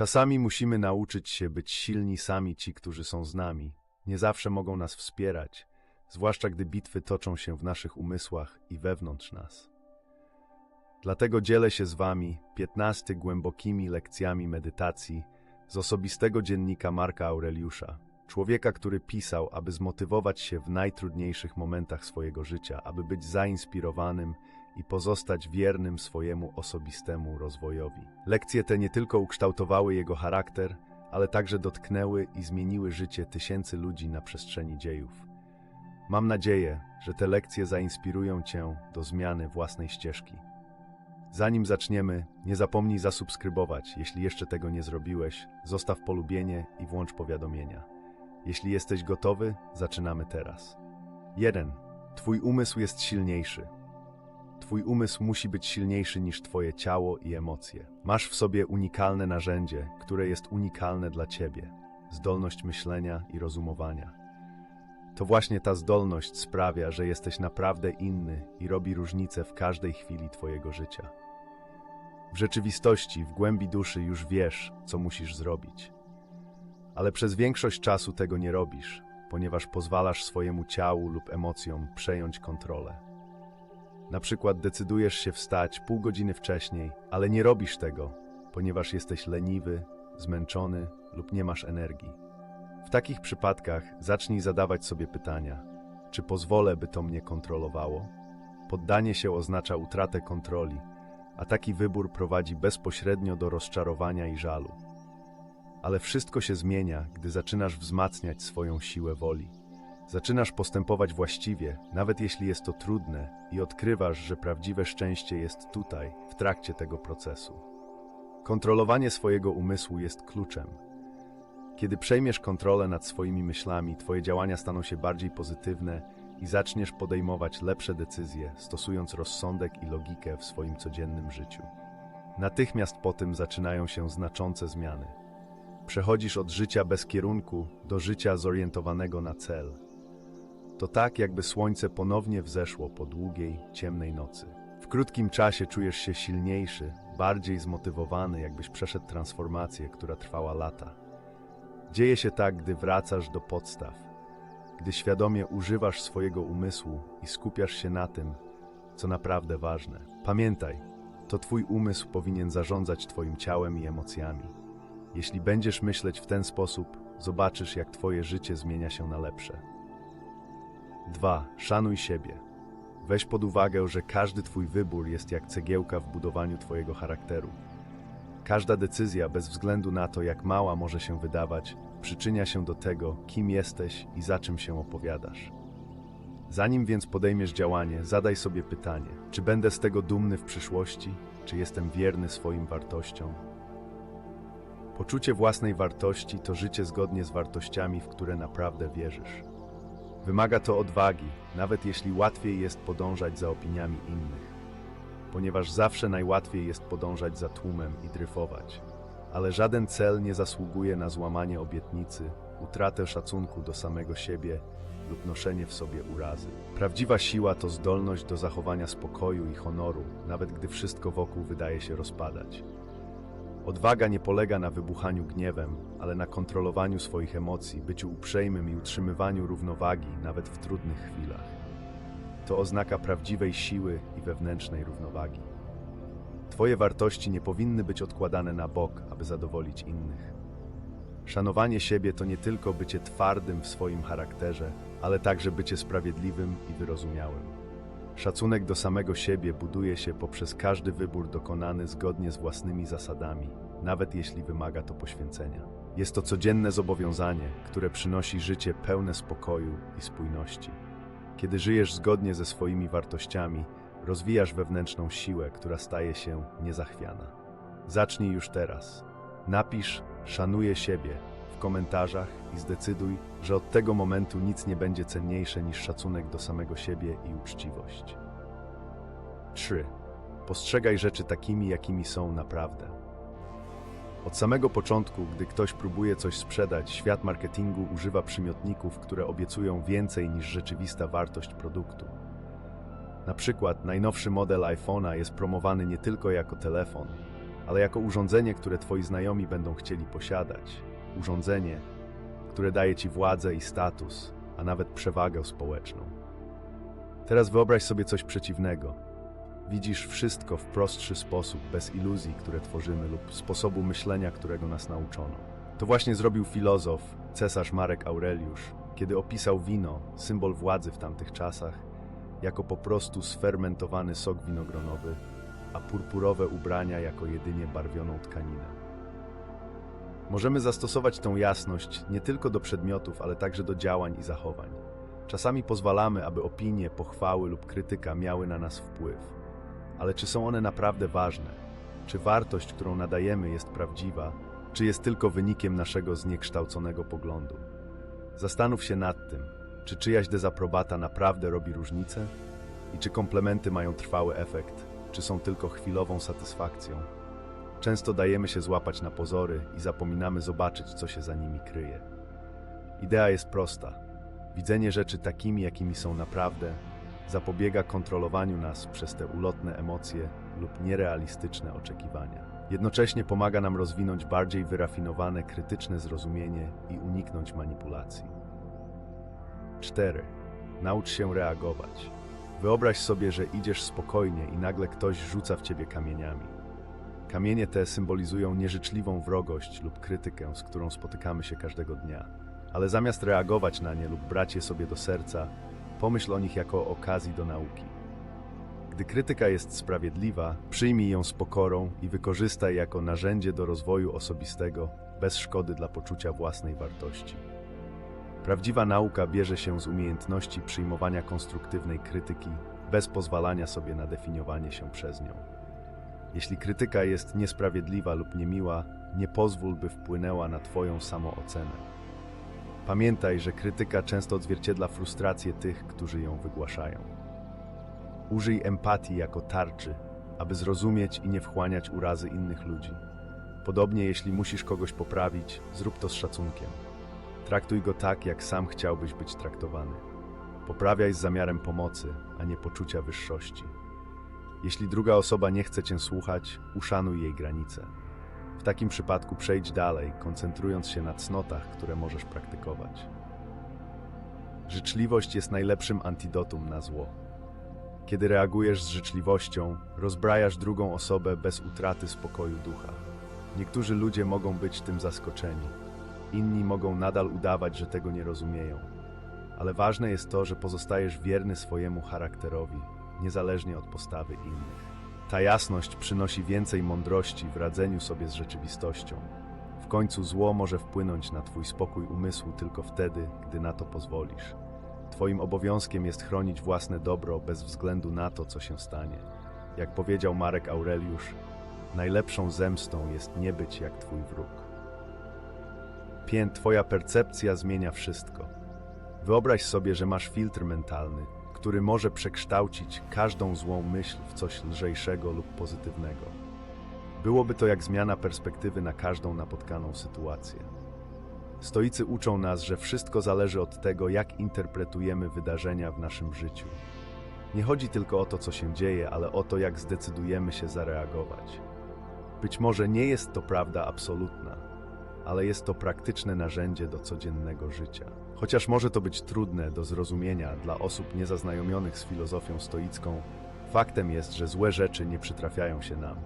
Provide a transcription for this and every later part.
Czasami musimy nauczyć się być silni sami ci, którzy są z nami. Nie zawsze mogą nas wspierać, zwłaszcza gdy bitwy toczą się w naszych umysłach i wewnątrz nas. Dlatego dzielę się z Wami 15 głębokimi lekcjami medytacji z osobistego dziennika Marka Aureliusza, człowieka, który pisał, aby zmotywować się w najtrudniejszych momentach swojego życia, aby być zainspirowanym i pozostać wiernym swojemu osobistemu rozwojowi. Lekcje te nie tylko ukształtowały jego charakter, ale także dotknęły i zmieniły życie tysięcy ludzi na przestrzeni dziejów. Mam nadzieję, że te lekcje zainspirują Cię do zmiany własnej ścieżki. Zanim zaczniemy, nie zapomnij zasubskrybować, jeśli jeszcze tego nie zrobiłeś, zostaw polubienie i włącz powiadomienia. Jeśli jesteś gotowy, zaczynamy teraz. 1. Twój umysł jest silniejszy. Twój umysł musi być silniejszy niż Twoje ciało i emocje. Masz w sobie unikalne narzędzie, które jest unikalne dla Ciebie zdolność myślenia i rozumowania. To właśnie ta zdolność sprawia, że jesteś naprawdę inny i robi różnicę w każdej chwili Twojego życia. W rzeczywistości, w głębi duszy już wiesz, co musisz zrobić. Ale przez większość czasu tego nie robisz, ponieważ pozwalasz swojemu ciału lub emocjom przejąć kontrolę. Na przykład decydujesz się wstać pół godziny wcześniej, ale nie robisz tego, ponieważ jesteś leniwy, zmęczony lub nie masz energii. W takich przypadkach zacznij zadawać sobie pytania: czy pozwolę, by to mnie kontrolowało? Poddanie się oznacza utratę kontroli, a taki wybór prowadzi bezpośrednio do rozczarowania i żalu. Ale wszystko się zmienia, gdy zaczynasz wzmacniać swoją siłę woli. Zaczynasz postępować właściwie, nawet jeśli jest to trudne, i odkrywasz, że prawdziwe szczęście jest tutaj, w trakcie tego procesu. Kontrolowanie swojego umysłu jest kluczem. Kiedy przejmiesz kontrolę nad swoimi myślami, Twoje działania staną się bardziej pozytywne i zaczniesz podejmować lepsze decyzje, stosując rozsądek i logikę w swoim codziennym życiu. Natychmiast po tym zaczynają się znaczące zmiany. Przechodzisz od życia bez kierunku do życia zorientowanego na cel. To tak, jakby słońce ponownie wzeszło po długiej, ciemnej nocy. W krótkim czasie czujesz się silniejszy, bardziej zmotywowany, jakbyś przeszedł transformację, która trwała lata. Dzieje się tak, gdy wracasz do podstaw, gdy świadomie używasz swojego umysłu i skupiasz się na tym, co naprawdę ważne. Pamiętaj, to Twój umysł powinien zarządzać Twoim ciałem i emocjami. Jeśli będziesz myśleć w ten sposób, zobaczysz, jak Twoje życie zmienia się na lepsze. 2. Szanuj siebie. Weź pod uwagę, że każdy Twój wybór jest jak cegiełka w budowaniu Twojego charakteru. Każda decyzja, bez względu na to, jak mała może się wydawać, przyczynia się do tego, kim jesteś i za czym się opowiadasz. Zanim więc podejmiesz działanie, zadaj sobie pytanie: czy będę z tego dumny w przyszłości? Czy jestem wierny swoim wartościom? Poczucie własnej wartości to życie zgodnie z wartościami, w które naprawdę wierzysz. Wymaga to odwagi, nawet jeśli łatwiej jest podążać za opiniami innych, ponieważ zawsze najłatwiej jest podążać za tłumem i dryfować. Ale żaden cel nie zasługuje na złamanie obietnicy, utratę szacunku do samego siebie lub noszenie w sobie urazy. Prawdziwa siła to zdolność do zachowania spokoju i honoru, nawet gdy wszystko wokół wydaje się rozpadać. Odwaga nie polega na wybuchaniu gniewem, ale na kontrolowaniu swoich emocji, byciu uprzejmym i utrzymywaniu równowagi nawet w trudnych chwilach. To oznaka prawdziwej siły i wewnętrznej równowagi. Twoje wartości nie powinny być odkładane na bok, aby zadowolić innych. Szanowanie siebie to nie tylko bycie twardym w swoim charakterze, ale także bycie sprawiedliwym i wyrozumiałym. Szacunek do samego siebie buduje się poprzez każdy wybór dokonany zgodnie z własnymi zasadami, nawet jeśli wymaga to poświęcenia. Jest to codzienne zobowiązanie, które przynosi życie pełne spokoju i spójności. Kiedy żyjesz zgodnie ze swoimi wartościami, rozwijasz wewnętrzną siłę, która staje się niezachwiana. Zacznij już teraz. Napisz szanuję siebie komentarzach i zdecyduj, że od tego momentu nic nie będzie cenniejsze niż szacunek do samego siebie i uczciwość. 3. Postrzegaj rzeczy takimi, jakimi są naprawdę. Od samego początku, gdy ktoś próbuje coś sprzedać, świat marketingu używa przymiotników, które obiecują więcej niż rzeczywista wartość produktu. Na przykład najnowszy model iPhone'a jest promowany nie tylko jako telefon, ale jako urządzenie, które twoi znajomi będą chcieli posiadać. Urządzenie, które daje ci władzę i status, a nawet przewagę społeczną. Teraz wyobraź sobie coś przeciwnego. Widzisz wszystko w prostszy sposób, bez iluzji, które tworzymy lub sposobu myślenia, którego nas nauczono. To właśnie zrobił filozof, cesarz Marek Aureliusz, kiedy opisał wino, symbol władzy w tamtych czasach, jako po prostu sfermentowany sok winogronowy, a purpurowe ubrania jako jedynie barwioną tkaninę. Możemy zastosować tą jasność nie tylko do przedmiotów, ale także do działań i zachowań. Czasami pozwalamy, aby opinie, pochwały lub krytyka miały na nas wpływ. Ale czy są one naprawdę ważne? Czy wartość, którą nadajemy, jest prawdziwa, czy jest tylko wynikiem naszego zniekształconego poglądu? Zastanów się nad tym, czy czyjaś dezaprobata naprawdę robi różnicę i czy komplementy mają trwały efekt, czy są tylko chwilową satysfakcją. Często dajemy się złapać na pozory i zapominamy zobaczyć, co się za nimi kryje. Idea jest prosta. Widzenie rzeczy takimi, jakimi są naprawdę, zapobiega kontrolowaniu nas przez te ulotne emocje lub nierealistyczne oczekiwania. Jednocześnie pomaga nam rozwinąć bardziej wyrafinowane, krytyczne zrozumienie i uniknąć manipulacji. 4. Naucz się reagować. Wyobraź sobie, że idziesz spokojnie i nagle ktoś rzuca w ciebie kamieniami. Kamienie te symbolizują nieżyczliwą wrogość lub krytykę, z którą spotykamy się każdego dnia. Ale zamiast reagować na nie lub brać je sobie do serca, pomyśl o nich jako okazji do nauki. Gdy krytyka jest sprawiedliwa, przyjmij ją z pokorą i wykorzystaj jako narzędzie do rozwoju osobistego, bez szkody dla poczucia własnej wartości. Prawdziwa nauka bierze się z umiejętności przyjmowania konstruktywnej krytyki, bez pozwalania sobie na definiowanie się przez nią. Jeśli krytyka jest niesprawiedliwa lub niemiła, nie pozwól, by wpłynęła na Twoją samoocenę. Pamiętaj, że krytyka często odzwierciedla frustrację tych, którzy ją wygłaszają. Użyj empatii jako tarczy, aby zrozumieć i nie wchłaniać urazy innych ludzi. Podobnie, jeśli musisz kogoś poprawić, zrób to z szacunkiem. Traktuj go tak, jak sam chciałbyś być traktowany. Poprawiaj z zamiarem pomocy, a nie poczucia wyższości. Jeśli druga osoba nie chce cię słuchać, uszanuj jej granice. W takim przypadku przejdź dalej, koncentrując się na cnotach, które możesz praktykować. Życzliwość jest najlepszym antidotum na zło. Kiedy reagujesz z życzliwością, rozbrajasz drugą osobę bez utraty spokoju ducha. Niektórzy ludzie mogą być tym zaskoczeni, inni mogą nadal udawać, że tego nie rozumieją. Ale ważne jest to, że pozostajesz wierny swojemu charakterowi, niezależnie od postawy innych. Ta jasność przynosi więcej mądrości w radzeniu sobie z rzeczywistością. W końcu zło może wpłynąć na Twój spokój umysłu tylko wtedy, gdy na to pozwolisz. Twoim obowiązkiem jest chronić własne dobro bez względu na to, co się stanie. Jak powiedział Marek Aureliusz, najlepszą zemstą jest nie być jak Twój wróg. 5. Twoja percepcja zmienia wszystko. Wyobraź sobie, że masz filtr mentalny, który może przekształcić każdą złą myśl w coś lżejszego lub pozytywnego. Byłoby to jak zmiana perspektywy na każdą napotkaną sytuację. Stoicy uczą nas, że wszystko zależy od tego, jak interpretujemy wydarzenia w naszym życiu. Nie chodzi tylko o to, co się dzieje, ale o to, jak zdecydujemy się zareagować. Być może nie jest to prawda absolutna, ale jest to praktyczne narzędzie do codziennego życia. Chociaż może to być trudne do zrozumienia dla osób niezaznajomionych z filozofią stoicką, faktem jest, że złe rzeczy nie przytrafiają się nam.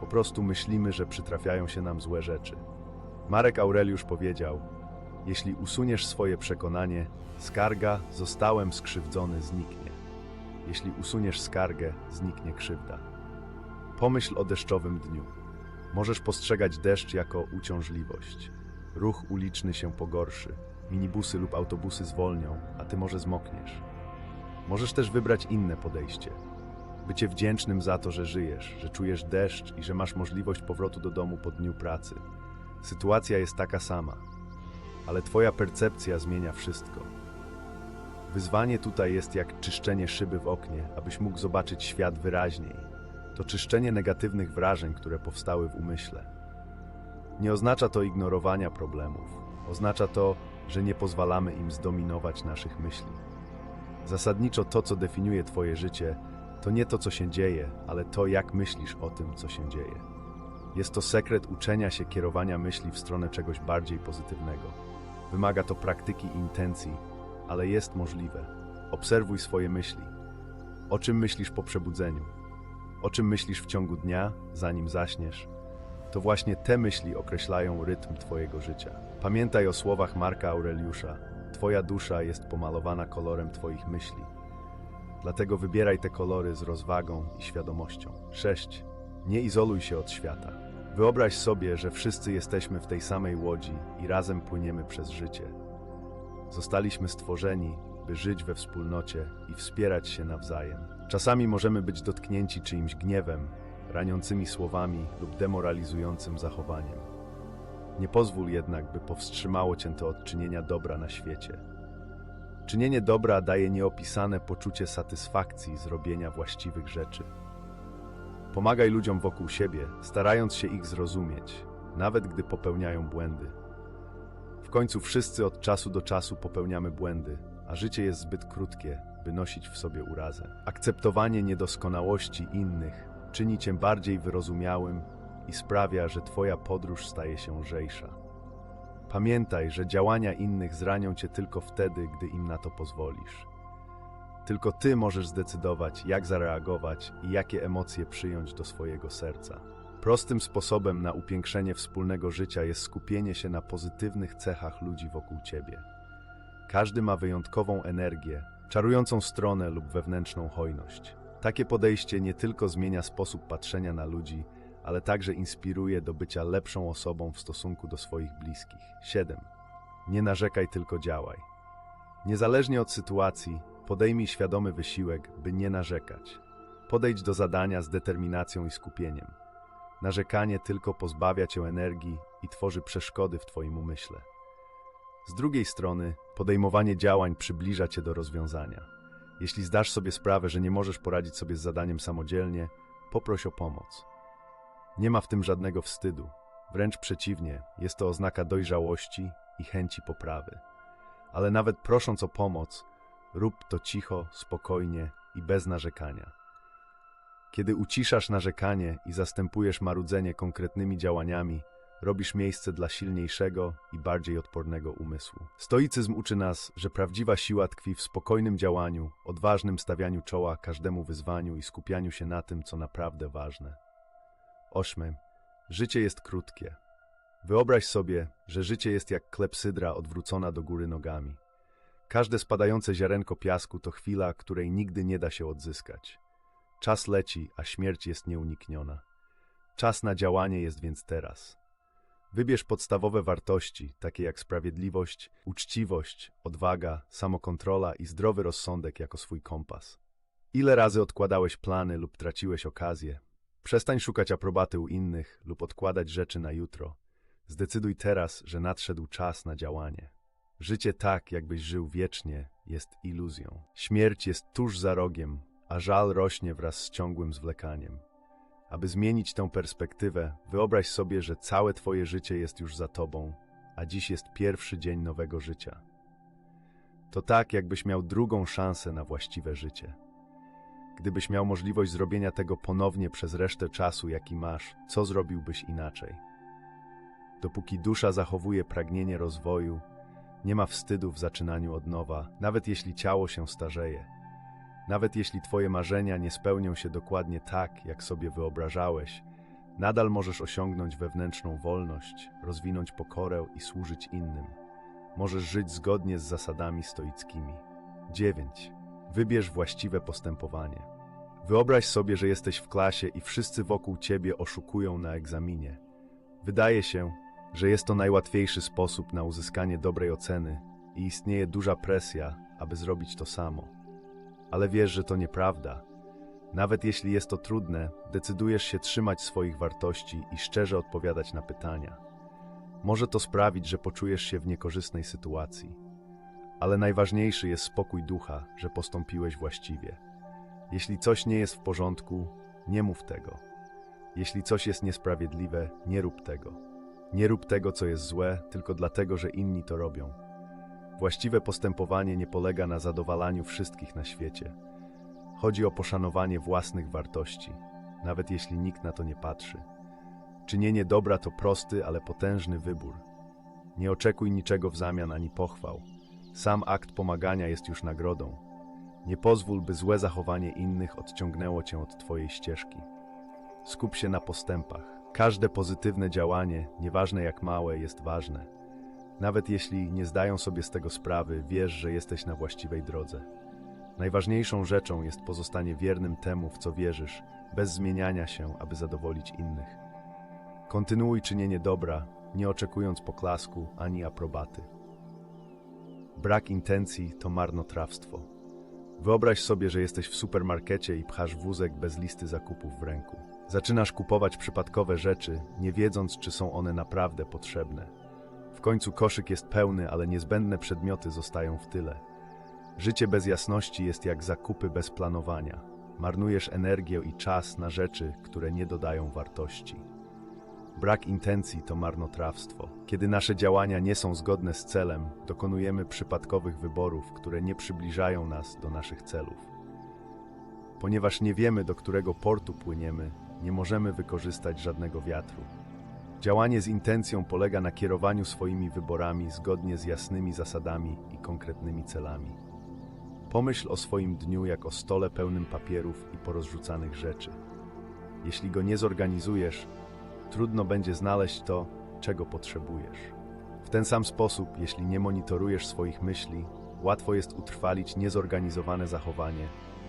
Po prostu myślimy, że przytrafiają się nam złe rzeczy. Marek Aureliusz powiedział: Jeśli usuniesz swoje przekonanie, skarga, zostałem skrzywdzony, zniknie. Jeśli usuniesz skargę, zniknie krzywda. Pomyśl o deszczowym dniu. Możesz postrzegać deszcz jako uciążliwość. Ruch uliczny się pogorszy, minibusy lub autobusy zwolnią, a ty może zmokniesz. Możesz też wybrać inne podejście. Bycie wdzięcznym za to, że żyjesz, że czujesz deszcz i że masz możliwość powrotu do domu po dniu pracy. Sytuacja jest taka sama, ale twoja percepcja zmienia wszystko. Wyzwanie tutaj jest jak czyszczenie szyby w oknie, abyś mógł zobaczyć świat wyraźniej. To czyszczenie negatywnych wrażeń, które powstały w umyśle. Nie oznacza to ignorowania problemów. Oznacza to, że nie pozwalamy im zdominować naszych myśli. Zasadniczo to, co definiuje Twoje życie, to nie to, co się dzieje, ale to, jak myślisz o tym, co się dzieje. Jest to sekret uczenia się kierowania myśli w stronę czegoś bardziej pozytywnego. Wymaga to praktyki intencji, ale jest możliwe. Obserwuj swoje myśli. O czym myślisz po przebudzeniu? O czym myślisz w ciągu dnia, zanim zaśniesz? To właśnie te myśli określają rytm Twojego życia. Pamiętaj o słowach Marka Aureliusza. Twoja dusza jest pomalowana kolorem Twoich myśli. Dlatego wybieraj te kolory z rozwagą i świadomością. 6. Nie izoluj się od świata. Wyobraź sobie, że wszyscy jesteśmy w tej samej łodzi i razem płyniemy przez życie. Zostaliśmy stworzeni, by żyć we wspólnocie i wspierać się nawzajem. Czasami możemy być dotknięci czyimś gniewem, raniącymi słowami lub demoralizującym zachowaniem. Nie pozwól jednak, by powstrzymało cię to od czynienia dobra na świecie. Czynienie dobra daje nieopisane poczucie satysfakcji z robienia właściwych rzeczy. Pomagaj ludziom wokół siebie, starając się ich zrozumieć, nawet gdy popełniają błędy. W końcu wszyscy od czasu do czasu popełniamy błędy, a życie jest zbyt krótkie, by nosić w sobie urazę. Akceptowanie niedoskonałości innych czyni cię bardziej wyrozumiałym i sprawia, że twoja podróż staje się lżejsza. Pamiętaj, że działania innych zranią cię tylko wtedy, gdy im na to pozwolisz. Tylko ty możesz zdecydować, jak zareagować i jakie emocje przyjąć do swojego serca. Prostym sposobem na upiększenie wspólnego życia jest skupienie się na pozytywnych cechach ludzi wokół ciebie. Każdy ma wyjątkową energię, czarującą stronę lub wewnętrzną hojność. Takie podejście nie tylko zmienia sposób patrzenia na ludzi, ale także inspiruje do bycia lepszą osobą w stosunku do swoich bliskich. 7. Nie narzekaj, tylko działaj. Niezależnie od sytuacji, podejmij świadomy wysiłek, by nie narzekać. Podejdź do zadania z determinacją i skupieniem. Narzekanie tylko pozbawia cię energii i tworzy przeszkody w twoim umyśle. Z drugiej strony, podejmowanie działań przybliża cię do rozwiązania. Jeśli zdasz sobie sprawę, że nie możesz poradzić sobie z zadaniem samodzielnie, poproś o pomoc. Nie ma w tym żadnego wstydu. Wręcz przeciwnie, jest to oznaka dojrzałości i chęci poprawy. Ale nawet prosząc o pomoc, rób to cicho, spokojnie i bez narzekania. Kiedy uciszasz narzekanie i zastępujesz marudzenie konkretnymi działaniami, robisz miejsce dla silniejszego i bardziej odpornego umysłu. Stoicyzm uczy nas, że prawdziwa siła tkwi w spokojnym działaniu, odważnym stawianiu czoła każdemu wyzwaniu i skupianiu się na tym, co naprawdę ważne. 8. Życie jest krótkie. Wyobraź sobie, że życie jest jak klepsydra odwrócona do góry nogami. Każde spadające ziarenko piasku to chwila, której nigdy nie da się odzyskać. Czas leci, a śmierć jest nieunikniona. Czas na działanie jest więc teraz. Wybierz podstawowe wartości, takie jak sprawiedliwość, uczciwość, odwaga, samokontrola i zdrowy rozsądek jako swój kompas. Ile razy odkładałeś plany lub traciłeś okazję? Przestań szukać aprobaty u innych lub odkładać rzeczy na jutro. Zdecyduj teraz, że nadszedł czas na działanie. Życie tak, jakbyś żył wiecznie, jest iluzją. Śmierć jest tuż za rogiem, a żal rośnie wraz z ciągłym zwlekaniem. Aby zmienić tę perspektywę, wyobraź sobie, że całe Twoje życie jest już za Tobą, a dziś jest pierwszy dzień nowego życia. To tak, jakbyś miał drugą szansę na właściwe życie. Gdybyś miał możliwość zrobienia tego ponownie przez resztę czasu, jaki masz, co zrobiłbyś inaczej? Dopóki dusza zachowuje pragnienie rozwoju, nie ma wstydu w zaczynaniu od nowa, nawet jeśli ciało się starzeje. Nawet jeśli Twoje marzenia nie spełnią się dokładnie tak, jak sobie wyobrażałeś, nadal możesz osiągnąć wewnętrzną wolność, rozwinąć pokorę i służyć innym. Możesz żyć zgodnie z zasadami stoickimi. 9. Wybierz właściwe postępowanie. Wyobraź sobie, że jesteś w klasie i wszyscy wokół ciebie oszukują na egzaminie. Wydaje się, że jest to najłatwiejszy sposób na uzyskanie dobrej oceny i istnieje duża presja, aby zrobić to samo. Ale wiesz, że to nieprawda. Nawet jeśli jest to trudne, decydujesz się trzymać swoich wartości i szczerze odpowiadać na pytania. Może to sprawić, że poczujesz się w niekorzystnej sytuacji. Ale najważniejszy jest spokój ducha, że postąpiłeś właściwie. Jeśli coś nie jest w porządku, nie mów tego. Jeśli coś jest niesprawiedliwe, nie rób tego. Nie rób tego, co jest złe, tylko dlatego, że inni to robią. Właściwe postępowanie nie polega na zadowalaniu wszystkich na świecie. Chodzi o poszanowanie własnych wartości, nawet jeśli nikt na to nie patrzy. Czynienie dobra to prosty, ale potężny wybór. Nie oczekuj niczego w zamian ani pochwał. Sam akt pomagania jest już nagrodą. Nie pozwól, by złe zachowanie innych odciągnęło cię od twojej ścieżki. Skup się na postępach. Każde pozytywne działanie, nieważne jak małe, jest ważne. Nawet jeśli nie zdają sobie z tego sprawy, wiesz, że jesteś na właściwej drodze. Najważniejszą rzeczą jest pozostanie wiernym temu, w co wierzysz, bez zmieniania się, aby zadowolić innych. Kontynuuj czynienie dobra, nie oczekując poklasku ani aprobaty. Brak intencji to marnotrawstwo. Wyobraź sobie, że jesteś w supermarkecie i pchasz wózek bez listy zakupów w ręku. Zaczynasz kupować przypadkowe rzeczy, nie wiedząc, czy są one naprawdę potrzebne. W końcu koszyk jest pełny, ale niezbędne przedmioty zostają w tyle. Życie bez jasności jest jak zakupy bez planowania. Marnujesz energię i czas na rzeczy, które nie dodają wartości. Brak intencji to marnotrawstwo. Kiedy nasze działania nie są zgodne z celem, dokonujemy przypadkowych wyborów, które nie przybliżają nas do naszych celów. Ponieważ nie wiemy, do którego portu płyniemy, nie możemy wykorzystać żadnego wiatru. Działanie z intencją polega na kierowaniu swoimi wyborami zgodnie z jasnymi zasadami i konkretnymi celami. Pomyśl o swoim dniu jak o stole pełnym papierów i porozrzucanych rzeczy. Jeśli go nie zorganizujesz, trudno będzie znaleźć to, czego potrzebujesz. W ten sam sposób, jeśli nie monitorujesz swoich myśli, łatwo jest utrwalić niezorganizowane zachowanie,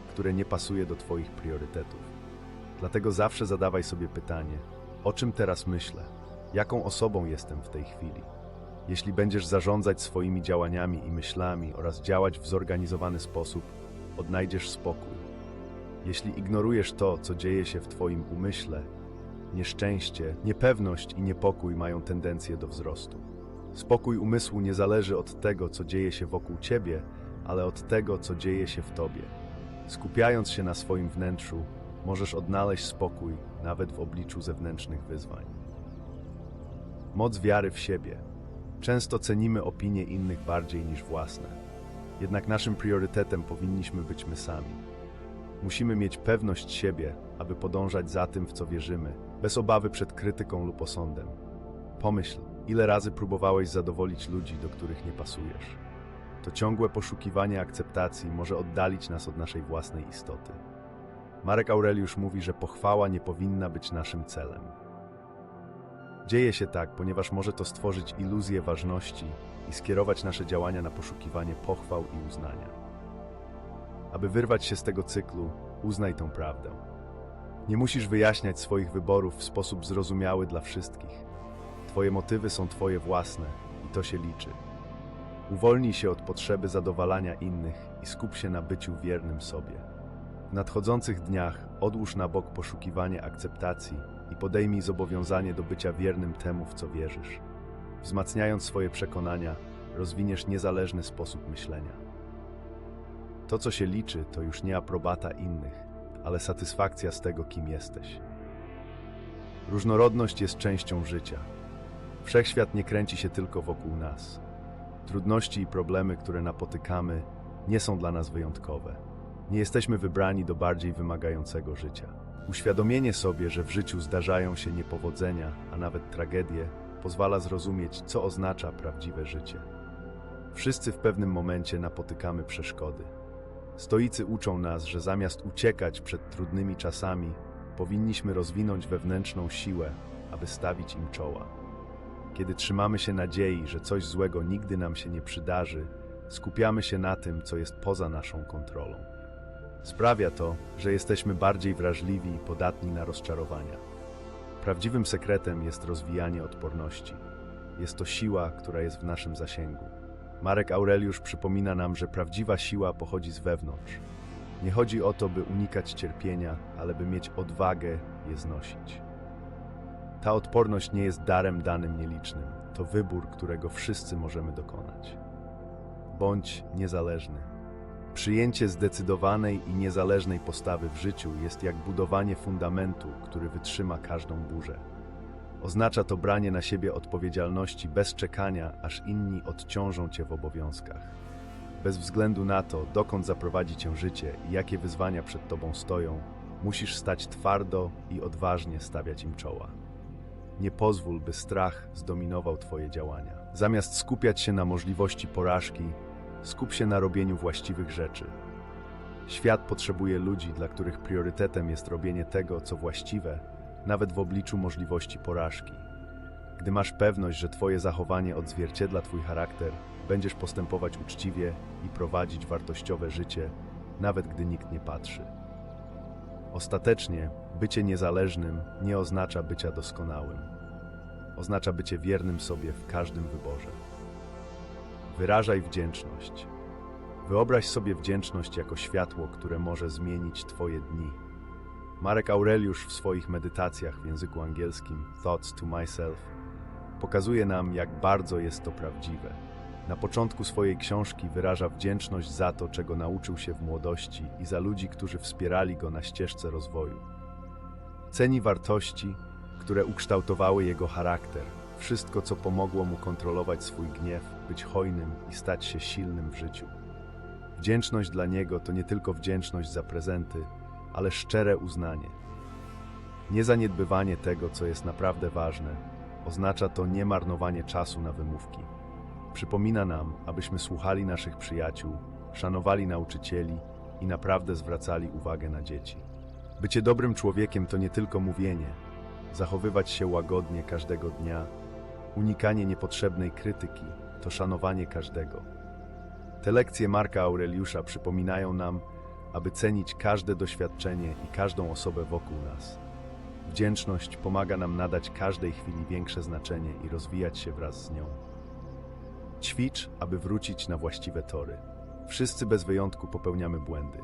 które nie pasuje do Twoich priorytetów. Dlatego zawsze zadawaj sobie pytanie: o czym teraz myślę? Jaką osobą jestem w tej chwili? Jeśli będziesz zarządzać swoimi działaniami i myślami oraz działać w zorganizowany sposób, odnajdziesz spokój. Jeśli ignorujesz to, co dzieje się w Twoim umyśle, nieszczęście, niepewność i niepokój mają tendencję do wzrostu. Spokój umysłu nie zależy od tego, co dzieje się wokół Ciebie, ale od tego, co dzieje się w Tobie. Skupiając się na swoim wnętrzu, możesz odnaleźć spokój nawet w obliczu zewnętrznych wyzwań. Moc wiary w siebie. Często cenimy opinie innych bardziej niż własne. Jednak naszym priorytetem powinniśmy być my sami. Musimy mieć pewność siebie, aby podążać za tym, w co wierzymy, bez obawy przed krytyką lub osądem. Pomyśl, ile razy próbowałeś zadowolić ludzi, do których nie pasujesz. To ciągłe poszukiwanie akceptacji może oddalić nas od naszej własnej istoty. Marek Aureliusz mówi, że pochwała nie powinna być naszym celem. Dzieje się tak, ponieważ może to stworzyć iluzję ważności i skierować nasze działania na poszukiwanie pochwał i uznania. Aby wyrwać się z tego cyklu, uznaj tę prawdę. Nie musisz wyjaśniać swoich wyborów w sposób zrozumiały dla wszystkich. Twoje motywy są Twoje własne i to się liczy. Uwolnij się od potrzeby zadowalania innych i skup się na byciu wiernym sobie. W nadchodzących dniach odłóż na bok poszukiwanie akceptacji i podejmij zobowiązanie do bycia wiernym temu, w co wierzysz. Wzmacniając swoje przekonania, rozwiniesz niezależny sposób myślenia. To, co się liczy, to już nie aprobata innych, ale satysfakcja z tego, kim jesteś. Różnorodność jest częścią życia. Wszechświat nie kręci się tylko wokół nas. Trudności i problemy, które napotykamy, nie są dla nas wyjątkowe. Nie jesteśmy wybrani do bardziej wymagającego życia. Uświadomienie sobie, że w życiu zdarzają się niepowodzenia, a nawet tragedie, pozwala zrozumieć, co oznacza prawdziwe życie. Wszyscy w pewnym momencie napotykamy przeszkody. Stoicy uczą nas, że zamiast uciekać przed trudnymi czasami, powinniśmy rozwinąć wewnętrzną siłę, aby stawić im czoła. Kiedy trzymamy się nadziei, że coś złego nigdy nam się nie przydarzy, skupiamy się na tym, co jest poza naszą kontrolą. Sprawia to, że jesteśmy bardziej wrażliwi i podatni na rozczarowania. Prawdziwym sekretem jest rozwijanie odporności. Jest to siła, która jest w naszym zasięgu. Marek Aureliusz przypomina nam, że prawdziwa siła pochodzi z wewnątrz. Nie chodzi o to, by unikać cierpienia, ale by mieć odwagę je znosić. Ta odporność nie jest darem danym nielicznym, to wybór, którego wszyscy możemy dokonać. Bądź niezależny. Przyjęcie zdecydowanej i niezależnej postawy w życiu jest jak budowanie fundamentu, który wytrzyma każdą burzę. Oznacza to branie na siebie odpowiedzialności bez czekania, aż inni odciążą cię w obowiązkach. Bez względu na to, dokąd zaprowadzi cię życie i jakie wyzwania przed tobą stoją, musisz stać twardo i odważnie stawiać im czoła. nie pozwól, by strach zdominował Twoje działania. Zamiast skupiać się na możliwości porażki, skup się na robieniu właściwych rzeczy. Świat potrzebuje ludzi, dla których priorytetem jest robienie tego, co właściwe, nawet w obliczu możliwości porażki. Gdy masz pewność, że Twoje zachowanie odzwierciedla Twój charakter, będziesz postępować uczciwie i prowadzić wartościowe życie, nawet gdy nikt nie patrzy. Ostatecznie, bycie niezależnym nie oznacza bycia doskonałym. Oznacza bycie wiernym sobie w każdym wyborze. Wyrażaj wdzięczność. Wyobraź sobie wdzięczność jako światło, które może zmienić Twoje dni. Marek Aureliusz w swoich medytacjach w języku angielskim Thoughts to Myself pokazuje nam, jak bardzo jest to prawdziwe. Na początku swojej książki wyraża wdzięczność za to, czego nauczył się w młodości i za ludzi, którzy wspierali go na ścieżce rozwoju. Ceni wartości, które ukształtowały jego charakter, wszystko, co pomogło mu kontrolować swój gniew, być hojnym i stać się silnym w życiu. Wdzięczność dla niego to nie tylko wdzięczność za prezenty, ale szczere uznanie. Niezaniedbywanie tego, co jest naprawdę ważne, oznacza to nie marnowanie czasu na wymówki. Przypomina nam, abyśmy słuchali naszych przyjaciół, szanowali nauczycieli i naprawdę zwracali uwagę na dzieci. Bycie dobrym człowiekiem to nie tylko mówienie, zachowywać się łagodnie każdego dnia, unikanie niepotrzebnej krytyki to szanowanie każdego. Te lekcje Marka Aureliusza przypominają nam, aby cenić każde doświadczenie i każdą osobę wokół nas. Wdzięczność pomaga nam nadać każdej chwili większe znaczenie i rozwijać się wraz z nią. Ćwicz, aby wrócić na właściwe tory. Wszyscy bez wyjątku popełniamy błędy.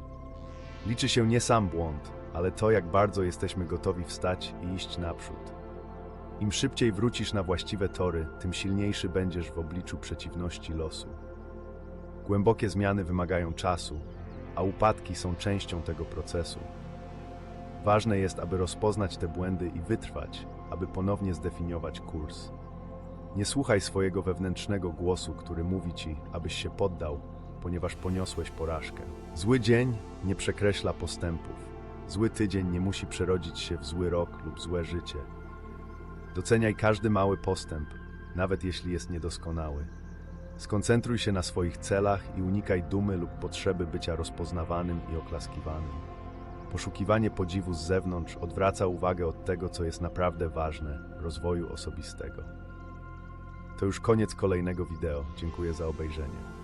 Liczy się nie sam błąd, ale to, jak bardzo jesteśmy gotowi wstać i iść naprzód. Im szybciej wrócisz na właściwe tory, tym silniejszy będziesz w obliczu przeciwności losu. Głębokie zmiany wymagają czasu, a upadki są częścią tego procesu. Ważne jest, aby rozpoznać te błędy i wytrwać, aby ponownie zdefiniować kurs. Nie słuchaj swojego wewnętrznego głosu, który mówi ci, abyś się poddał, ponieważ poniosłeś porażkę. Zły dzień nie przekreśla postępów. Zły tydzień nie musi przerodzić się w zły rok lub złe życie. Doceniaj każdy mały postęp, nawet jeśli jest niedoskonały. Skoncentruj się na swoich celach i unikaj dumy lub potrzeby bycia rozpoznawanym i oklaskiwanym. Poszukiwanie podziwu z zewnątrz odwraca uwagę od tego, co jest naprawdę ważne rozwoju osobistego. To już koniec kolejnego wideo. Dziękuję za obejrzenie.